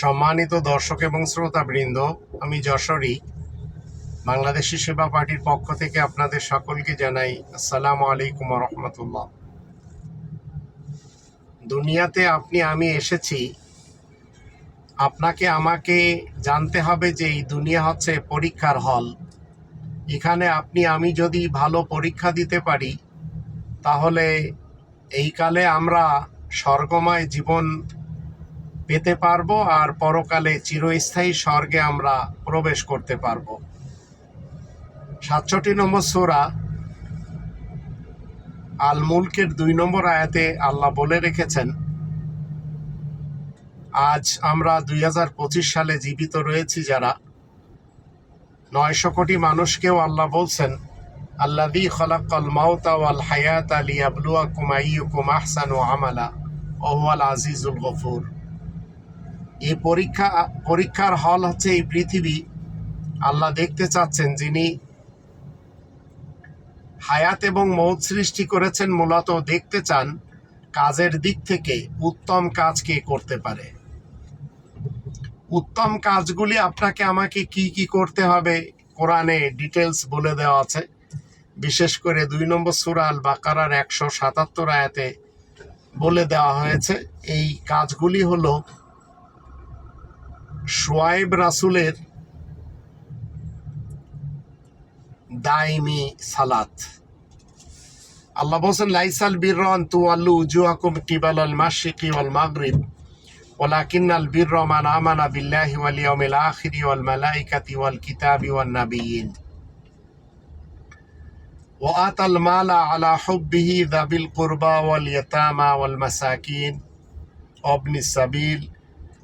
সম্মানিত দর্শক এবং শ্রোতাবৃন্দ, আমি যশোরী বাংলাদেশি সেবা পার্টির পক্ষ থেকে আপনাদের সকলকে জানাই আসসালামু আলাইকুম রহমতুল্লাহ। দুনিয়াতে আপনি, আমি এসেছি। আপনাকে, আমাকে জানতে হবে যে এই দুনিয়া হচ্ছে পরীক্ষার হল। এখানে আপনি, আমি যদি ভালো পরীক্ষা দিতে পারি, তাহলে এই কালে আমরা স্বর্গময় জীবন পেতে পারব আর পরকালে চিরস্থায়ী স্বর্গে আমরা প্রবেশ করতে পারব। সাতষট্টি নম্বর সোরা আল মুলকের দুই নম্বর আয়াতে আল্লাহ বলে রেখেছেন, আজ আমরা দুই হাজার পঁচিশ সালে জীবিত রয়েছি যারা। নয়শো কোটি মানুষকেও আল্লাহ বলছেন আল্লাহ দি খলাকল মাউতা ওয়াল হায়াত আলী আবলুয়া কুমাইয়ুকুম আহসান ও আমালা ওয়াল আজিজুল গফুর। এই পরীক্ষা, পরীক্ষার হল হচ্ছে এই পৃথিবী। আল্লাহ দেখতে চাচ্ছেন যিনি হায়াত এবং মৌত সৃষ্টি করেছেন, মূলত দেখতে চান কাজের দিক থেকে উত্তম কাজ কে করতে পারে। উত্তম কাজগুলি আপনাকে আমাকে কি কি করতে হবে কোরআনে ডিটেলস বলে দেওয়া আছে। বিশেষ করে দুই নম্বর সুরাল বাকারার একশো সাতাত্তর আয়াতে বলে দেওয়া হয়েছে, এই কাজগুলি হলো সোয়াইব রাসুলের দাইমি সালাত আল্লাহ বলছেন লাইসাল বিরন তু আল্লু উজুয়াকুম কিবাল আল মাশিকি ওয়াল মাগরিব ولكن البر من آمن بالله واليوم الآخر والملائكة والكتاب والنبيين وآتى المال على حبه ذوي القربى واليتامى والمساكين وابن السبيل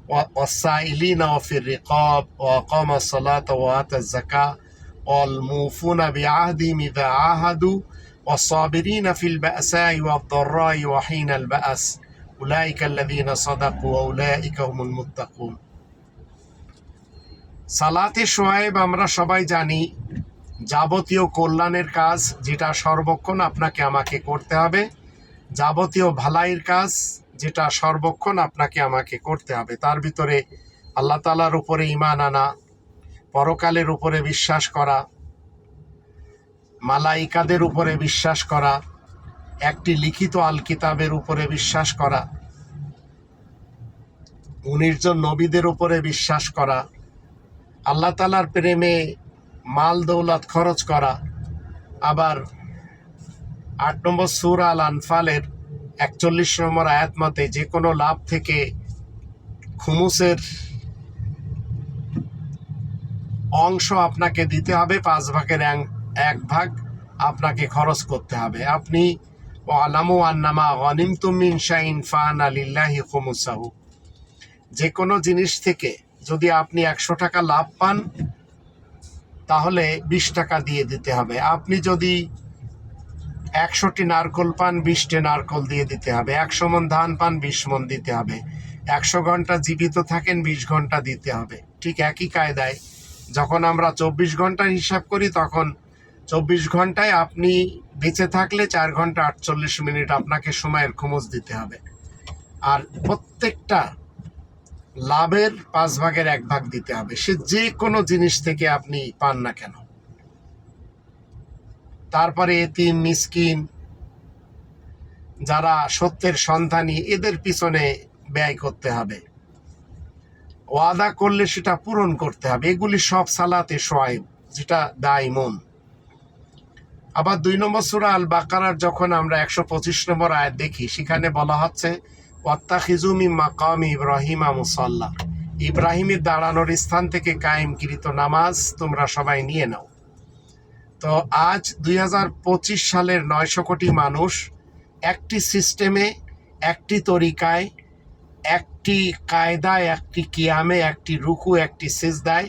والسائلين وفي الرقاب وأقام الصلاة وآتى الزكاة والموفون بعهدهم إذا عاهدوا والصابرين في البأساء والضراء وحين البأس أولئك الذين صدقوا وأولئك هم المتقون সালাতে সোয়েব আমরা সবাই জানি যাবতীয় কল্যাণের কাজ যেটা সর্বক্ষণ আপনাকে আমাকে করতে হবে যাবতীয় ভালাইয়ের কাজ যেটা সর্বক্ষণ আপনাকে আমাকে করতে হবে। তার ভিতরে আল্লাহ তালার উপরে ইমান আনা, পরকালের উপরে বিশ্বাস করা, মালাইকাদের উপরে বিশ্বাস করা, একটি লিখিত আল কিতাবের উপরে বিশ্বাস করা উনিশজন নবীদের উপরে বিশ্বাস করা, আল্লাহ তালার প্রেমে মাল দৌলত খরচ করা, আবার আট নম্বর সুর আল আনফালের একচল্লিশ নম্বর আয়াত মতে যে কোনো লাভ থেকে খুমুসের অংশ আপনাকে দিতে হবে, পাঁচ ভাগের এক- ভাগ আপনাকে খরচ করতে হবে। আপনি আলামু আন্নামা গনিম তুমিন শাইন ফান আলিল্লাহি খুমুসাহু। যে কোনো জিনিস থেকে যদি আপনি একশো টাকা লাভ পান, তাহলে বিশ টাকা দিয়ে দিতে হবে। আপনি যদি একশোটি নারকল পান, বিশটি নারকল দিয়ে দিতে হবে। একশো মন ধান পান, বিশ মন দিতে হবে। একশো ঘণ্টা জীবিত থাকেন, বিশ ঘণ্টা দিতে হবে। ঠিক একই কায়দায় যখন আমরা চব্বিশ ঘণ্টার হিসাব করি, তখন চব্বিশ ঘন্টায় আপনি বেঁচে থাকলে চার ঘণ্টা আটচল্লিশ মিনিট আপনাকে সময়ের খোমজ দিতে হবে। আর প্রত্যেকটা লাভের পাঁচ ভাগের এক ভাগ দিতে হবে। সে যে কোনো জিনিস থেকে আপনি পান না কেন। তারপরে এতিম, মিসকিন, যারা সত্যের সন্ধানী, এদের পিছনে ব্যয় করতে হবে। ওয়াদা করলে সেটা পূরণ করতে হবে। এগুলি সব সালাতে সোয়াইব, যেটা দায় মন। আবার দুই নম্বর সুরা আল বাকারার যখন আমরা একশো পঁচিশ নম্বর আয়াত দেখি, সেখানে বলা হচ্ছে ওয়াত্তাখিজুমি মাকাম ইব্রাহিমা মুসাল্লাহ ইব্রাহিমের দাঁড়ানোর স্থান থেকে কায়েম কায়েমকৃত নামাজ তোমরা সবাই নিয়ে নাও। তো আজ দু হাজার পঁচিশ সালের নয়শো কোটি মানুষ একটি সিস্টেমে, একটি তরিকায়, একটি কায়দায়, একটি কিয়ামে, একটি রুকু, একটি সেজদায়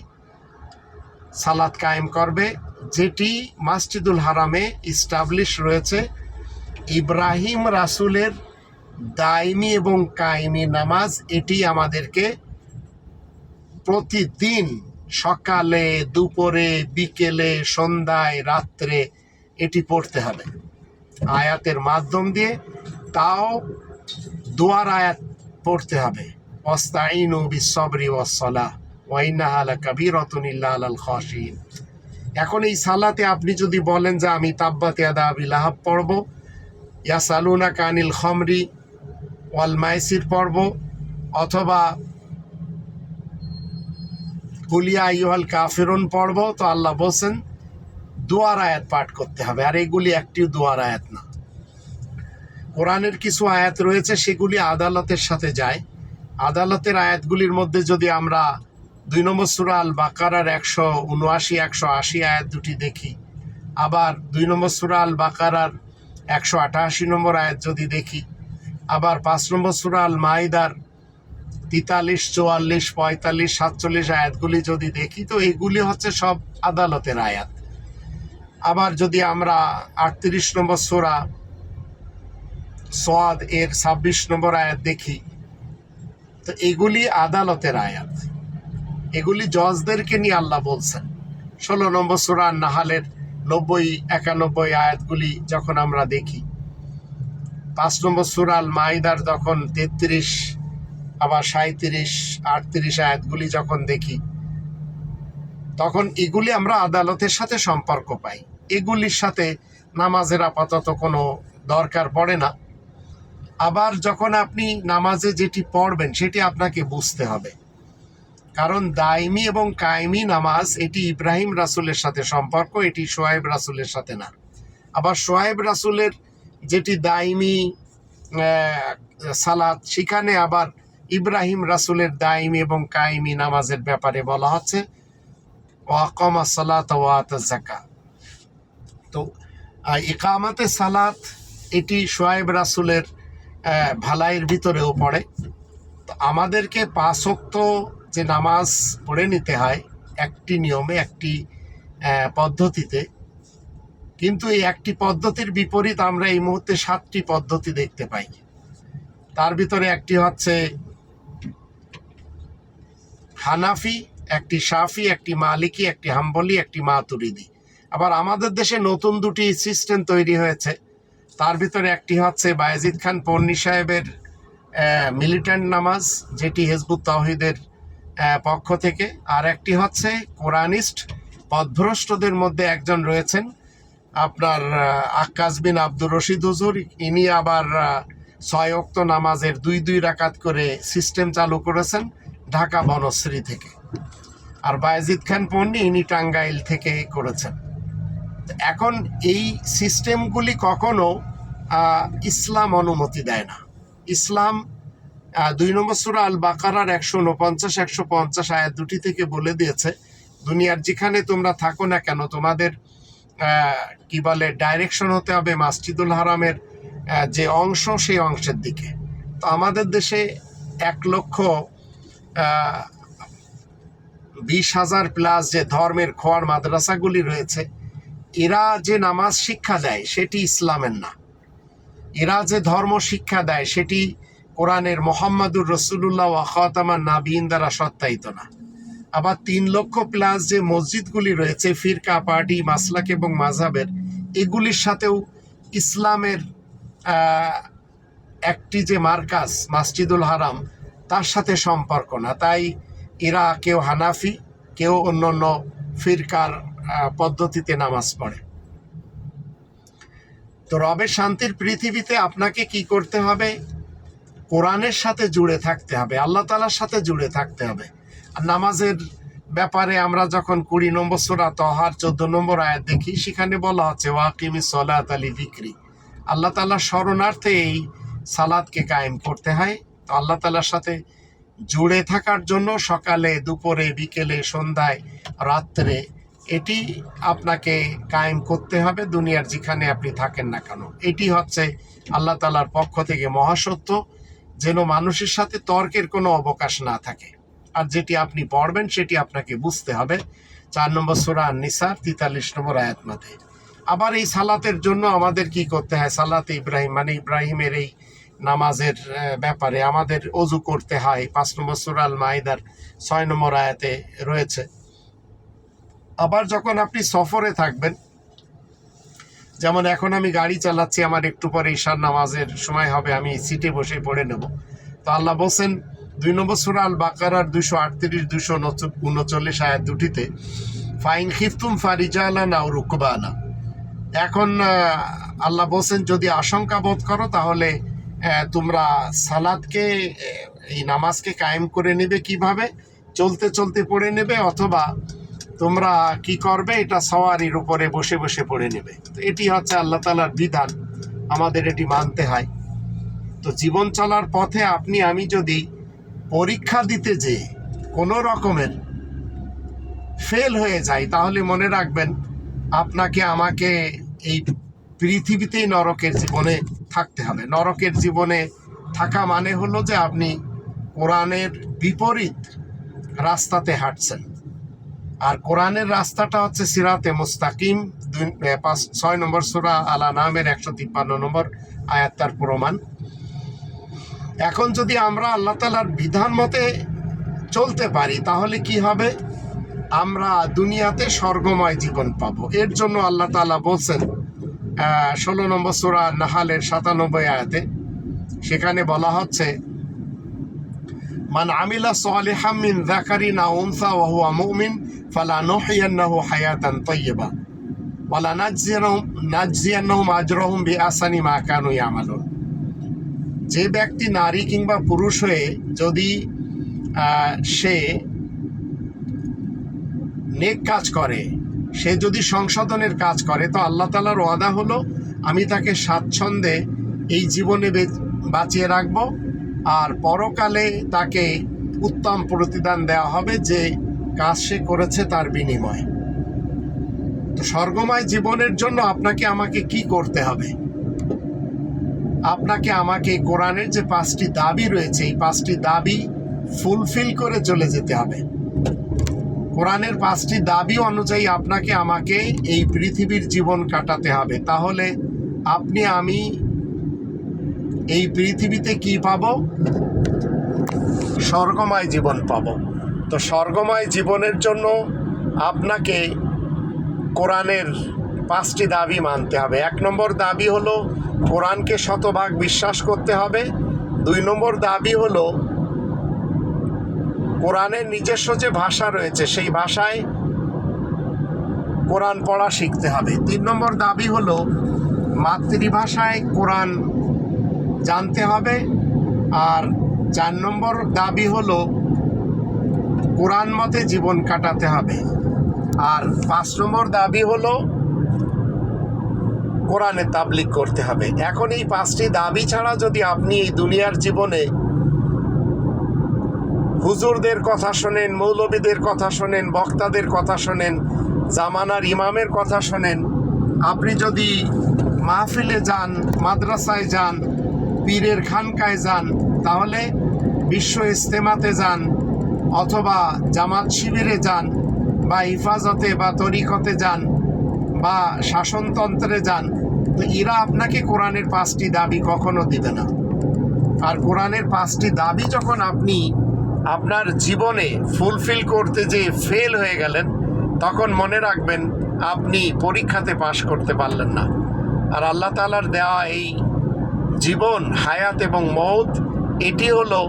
সালাত কায়েম করবে, যেটি মাসজিদুল হারামে ইস্টাবলিশ রয়েছে। ইব্রাহিম রাসুলের দায়মি এবং কায়েমি নামাজ এটি আমাদেরকে প্রতিদিন সকালে, দুপুরে, বিকেলে, সন্ধ্যায়, রাত্রে এটি পড়তে হবে। আয়াতের মাধ্যম দিয়ে তাও দোয়ার আয়াত পড়তে হবে। ওয়াস্তাইনু বিসবরি ওয়াসসালাহ ওয়াইন্নাহা লাকাবীরাতুন ইল্লা আলাল খাশিন এখন এই সালাতে আপনি যদি বলেন যে আমি তাব্বাত ইয়াদা আবি লাহাব পড়ব ইয়াসালুনা কানিল খমরি ওয়াল মাইসির পড়ব, অথবা কুলিয়া ইউহাল কাফিরুন পড়ব, তো আল্লাহ বলছেন, দুয়ার আয়াত পাঠ করতে হবে। আর এগুলি একটি দুয়ার আয়াত না। কোরআনের কিছু আয়াত রয়েছে, সেগুলি আদালতের সাথে যায়। আদালতের আয়াতগুলির মধ্যে যদি আমরা দুই নম্বর সুরা আল বাকারার একশো উনআশি, একশো আশি আয়াত দুটি দেখি, আবার দুই নম্বর সুরা আল বাকারার একশো আটাশি নম্বর আয়াত যদি দেখি, আবার পাঁচ নম্বর সুরা আল মাইদার তেতাল্লিশ, চুয়াল্লিশ, পঁয়তাল্লিশ, সাতচল্লিশ আয়াতগুলি যদি দেখি, তো এগুলি হচ্ছে সব আদালতের আয়াত। আবার যদি আমরা আটত্রিশ নম্বর সোরা সোয়াদ এর ছাব্বিশ নম্বর আয়াত দেখি, তো এগুলি আদালতের আয়াত। এগুলি জজদেরকে নিয়ে আল্লাহ বলছেন। ষোলো নম্বর সুরা নাহালের নব্বই, একানব্বই আয়াতগুলি যখন আমরা দেখি, পাঁচ নম্বর সুরাল মাইদার যখন তেত্রিশ আবার সাঁত্রিশ আটত্রিশ আয়াতগুলি যখন দেখি, তখন এগুলি আমরা আদালতের সাথে সম্পর্ক পাই। এগুলির সাথে নামাজের আপাতত কোনো দরকার পড়ে না। আবার যখন আপনি নামাজে যেটি পড়বেন, সেটি আপনাকে বুঝতে হবে। কারণ দায়মি এবং কায়েমি নামাজ, এটি ইব্রাহিম রাসুলের সাথে সম্পর্ক, এটি সোয়েব রাসুলের সাথে না। আবার সোয়েব রাসুলের যেটি দায়মি সালাত, সেখানে আবার ইব্রাহিম রাসুলের দাইমি এবং কায়েমি নামাজের ব্যাপারে বলা হচ্ছে ওয়াকমা সালাত ওয়াত জাকা তো ইকামাতে সালাত, এটি সোয়েব রাসুলের ভালাইয়ের ভিতরেও পড়ে। তো আমাদেরকে পাঁচক্ত যে নামাজ পড়ে নিতে হয়, একটি নিয়মে, একটি পদ্ধতিতে। কিন্তু এই একটি পদ্ধতির বিপরীত আমরা এই মুহূর্তে সাতটি পদ্ধতি দেখতে পাই। তার ভিতরে একটি হচ্ছে হানাফি, একটি সাফি একটি মালিকি, একটি হাম্বলি, একটি মাতুরিদি। আবার আমাদের দেশে নতুন দুটি সিস্টেম তৈরি হয়েছে। তার ভিতরে একটি হচ্ছে বায়েজিদ খান পন্নী সাহেবের মিলিট্যান্ট নামাজ, যেটি হেজবুত তাহিদের পক্ষ থেকে। আর একটি হচ্ছে কোরআনিস্ট পদভ্রষ্টদের মধ্যে একজন রয়েছেন, আপনার আক্কাস বিন আব্দুর রশিদ হুজুর। ইনি আবার ছয় অক্ত নামাজের দুই দুই রাকাত করে সিস্টেম চালু করেছেন। ঢাকা বনশ্রী থেকে। আর বায়েজিদ খান পন্নী ইনি টাঙ্গাইল থেকে করেছেন। এখন এই সিস্টেমগুলি কখনো ইসলাম অনুমতি দেয় না। ইসলাম দুই নম্বর সুরা আল বাকারার একশো উনপঞ্চাশ একশো পঞ্চাশ আয়াত দুটি থেকে বলে দিয়েছে, দুনিয়ার যেখানে তোমরা থাকো না কেন, তোমাদের কি বলে ডাইরেকশন হতে হবে মাসজিদুল হারামের যে অংশ সেই অংশের দিকে। তো আমাদের দেশে এক লক্ষ বিশ হাজার প্লাস যে ধর্মের খোয়ার মাদ্রাসাগুলি রয়েছে, এরা যে নামাজ শিক্ষা দেয় সেটি ইসলামের না। এরা যে ধর্ম শিক্ষা দেয় সেটি কোরআনের মোহাম্মদুর রসুল্লাহ ওয়াখাতামা নাবিন দ্বারা সত্যায়িত না। আবার তিন লক্ষ প্লাস যে মসজিদগুলি রয়েছে, ফিরকা, পার্টি, মাসলাক এবং মাঝাবের এগুলির সাথেও ইসলামের একটি যে মার্কাস মাসজিদুল হারাম তার সাথে সম্পর্ক না। তাই এরা কেউ হানাফি, কেউ অন্য অন্য ফিরকার পদ্ধতিতে নামাজ পড়ে। তো রবের শান্তির পৃথিবীতে আপনাকে কি করতে হবে? কোরআনের সাথে জুড়ে থাকতে হবে, আল্লাহ তালার সাথে জুড়ে থাকতে হবে। আর নামাজের ব্যাপারে আমরা যখন কুড়ি নম্বর সোরা তহার চোদ্দ নম্বর আয়াত দেখি, সেখানে বলা হচ্ছে ওয়াকিমি সলাত আলী বিক্রি আল্লাহ তালার শরণার্থে এই সালাদকে কায়েম করতে হয়। আল্লাহ তালার সাথে জুড়ে থাকার জন্য সকালে, দুপুরে, বিকেলে, সন্ধ্যায়, রাত্রে এটি আপনাকে কায়েম করতে হবে। দুনিয়ার যেখানে আপনি থাকেন না কেন। এটি হচ্ছে আল্লাহ তালার পক্ষ থেকে মহাসত্য, যেন মানুষের সাথে তর্কের কোনো অবকাশ না থাকে। আর যেটি আপনি পড়বেন, সেটি আপনাকে বুঝতে হবে। চার নম্বর সুরা নিসার তেতাল্লিশ নম্বর আয়াত মতে আবার এই সালাতের জন্য আমাদের কি করতে হয়? সালাতে ইব্রাহিম মানে ইব্রাহিমের এই নামাজের ব্যাপারে আমাদের অজু করতে হয়। পাঁচ নম্বর সুরাল মাইদার ছয় নম্বর আয়াতে রয়েছে। আবার যখন আপনি সফরে থাকবেন, যেমন এখন আমি গাড়ি চালাচ্ছি, আমার একটু পরে ঈশার নামাজের সময় হবে, আমি সিটে বসে পড়ে নেব। তো আল্লাহ বলছেন, দুই নম্বর সুরা আল বাকারার দুশো আটত্রিশ দুশো উনচল্লিশ আয়াত দুটিতে, ফাইন খিফতুম না রুকবানা। এখন আল্লাহ বলছেন, যদি আশঙ্কা বোধ করো, তাহলে তোমরা সালাদকে, এই নামাজকে কায়েম করে নেবে কীভাবে? চলতে চলতে পড়ে নেবে অথবা তোমরা কি করবে? এটা সওয়ারির উপরে বসে বসে পড়ে নেবে। তো এটি হচ্ছে আল্লাহ তালার বিধান। আমাদের এটি মানতে হয়। তো জীবন চলার পথে আপনি, আমি যদি পরীক্ষা দিতে যে কোনো রকমের ফেল হয়ে যায় তাহলে মনে রাখবেন, আপনাকে আমাকে এই পৃথিবীতেই নরকের জীবনে থাকতে হবে। নরকের জীবনে থাকা মানে হলো যে আপনি কোরআনের বিপরীত রাস্তাতে হাঁটছেন। আর কোরআনের রাস্তাটা হচ্ছে সিরাতে মুস্তাকিম, দুই পাঁচ, ছয় নম্বর সুরা আলা নামের একশো তিপ্পান্ন নম্বর আয়াত তার প্রমাণ। এখন যদি আমরা আল্লাহ তালার বিধান মতে চলতে পারি, তাহলে কি হবে? আমরা দুনিয়াতে স্বর্গময় জীবন পাবো। এর জন্য আল্লাহ তালা বলছেন ষোলো নম্বর সুরা নাহালের সাতানব্বই আয়াতে সেখানে বলা হচ্ছে, মান আমিলা সালিহাম মিন যাকারিন আও উনসা ওয়া হুয়া মুমিন ফালা নুহইয়ান্নাহু হায়াতান তাইয়্যিবা ওয়ালা নাজজিয়ানহুম, নাজজিয়ান্নাহুম আজরাহুম বিআহসানি মা কানু ইয়ামালুন। যে ব্যক্তি নারী কিংবা পুরুষ হয়ে যদি সে নেক কাজ করে সে যদি সংশোধনের কাজ করে, তো আল্লাহ তালার ওয়াদা হলো, আমি তাকে স্বাচ্ছন্দ্যে এই জীবনে বাঁচিয়ে রাখব। আর পরকালে তাকে উত্তম প্রতিদান দেওয়া হবে যে কাজ সে করেছে তার বিনিময়ে। তো স্বর্গময় জীবনের জন্য আপনাকে আমাকে কি করতে হবে? আপনাকে আমাকে কোরআনের যে পাঁচটি দাবি রয়েছে, এই পাঁচটি দাবি ফুলফিল করে চলে যেতে হবে। কোরআনের পাঁচটি দাবি অনুযায়ী আপনাকে আমাকে এই পৃথিবীর জীবন কাটাতে হবে। তাহলে আপনি, আমি এই পৃথিবীতে কি পাব? স্বর্গময় জীবন পাব। তো স্বর্গময় জীবনের জন্য আপনাকে কোরআনের পাঁচটি দাবি মানতে হবে। এক নম্বর দাবি হলো, কোরআনকে শতভাগ বিশ্বাস করতে হবে। দুই নম্বর দাবি হলো কোরআনের নিজস্ব যে ভাষা রয়েছে, সেই ভাষায় কোরআন পড়া শিখতে হবে। তিন নম্বর দাবি হলো, মাতৃভাষায় কোরআন জানতে হবে। আর চার নম্বর দাবি হলো, কোরআন মতে জীবন কাটাতে হবে। আর পাঁচ নম্বর দাবি হলো, কোরআনে তাবলিক করতে হবে। এখন এই পাঁচটি দাবি ছাড়া যদি আপনি এই দুনিয়ার জীবনে হুজুরদের কথা শোনেন, মৌলবীদের কথা শোনেন, বক্তাদের কথা শোনেন, জামানার ইমামের কথা শোনেন। আপনি যদি মাহফিলে যান, মাদ্রাসায় যান, পীরের খানকায় যান, তাহলে বিশ্ব ইস্তেমাতে যান, অথবা জামাত শিবিরে যান, বা হিফাজতে বা তরিকতে যান, বা শাসনতন্ত্রে যান, তো এরা আপনাকে কোরআনের পাঁচটি দাবি কখনো দিবে না। আর কোরআনের পাঁচটি দাবি যখন আপনি আপনার জীবনে ফুলফিল করতে যে ফেল হয়ে গেলেন, তখন মনে রাখবেন আপনি পরীক্ষাতে পাশ করতে পারলেন না। আর আল্লাহ তালার দেওয়া এই জীবন, হায়াত এবং মৌত এটি হলো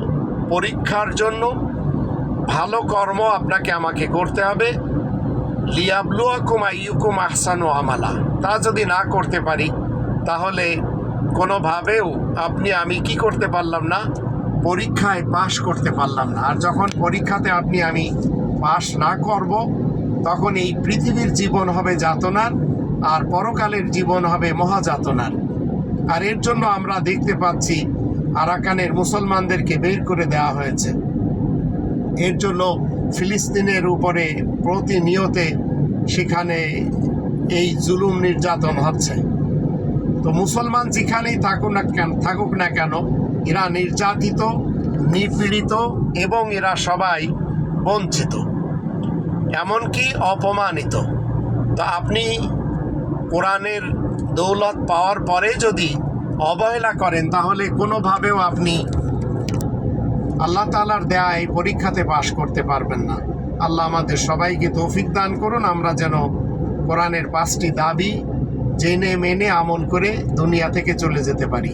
পরীক্ষার জন্য ভালো কর্ম আপনাকে আমাকে করতে হবে। লিয়াবলুয়াকুম আইয়ুকুম আহসানু আমালা। তা যদি না করতে পারি, তাহলে কোনোভাবেও আপনি আমি কি করতে পারলাম না? পরীক্ষায় পাশ করতে পারলাম না। আর যখন পরীক্ষাতে আপনি, আমি পাশ না করব, তখন এই পৃথিবীর জীবন হবে যাতনার, আর পরকালের জীবন হবে মহাযাতনার। আর এর জন্য আমরা দেখতে পাচ্ছি, আরাকানের মুসলমানদেরকে বের করে দেওয়া হয়েছে। এর জন্য ফিলিস্তিনের উপরে প্রতিনিয়তে সেখানে এই জুলুম নির্যাতন হচ্ছে। তো মুসলমান যেখানেই থাকুক না কেন, থাকুক না কেন এরা নির্যাতিত, নিপীড়িত এবং এরা সবাই বঞ্চিত, এমনকি অপমানিত। তো আপনি কোরআনের দৌলত পাওয়ার পরে যদি অবহেলা করেন, তাহলে কোনোভাবেও আপনি আল্লাহ তালার দেয়া এই পরীক্ষাতে পাশ করতে পারবেন না। আল্লাহ আমাদের সবাইকে তৌফিক দান করুন। আমরা যেন কোরআনের পাঁচটি দাবি জেনে মেনে আমল করে দুনিয়া থেকে চলে যেতে পারি।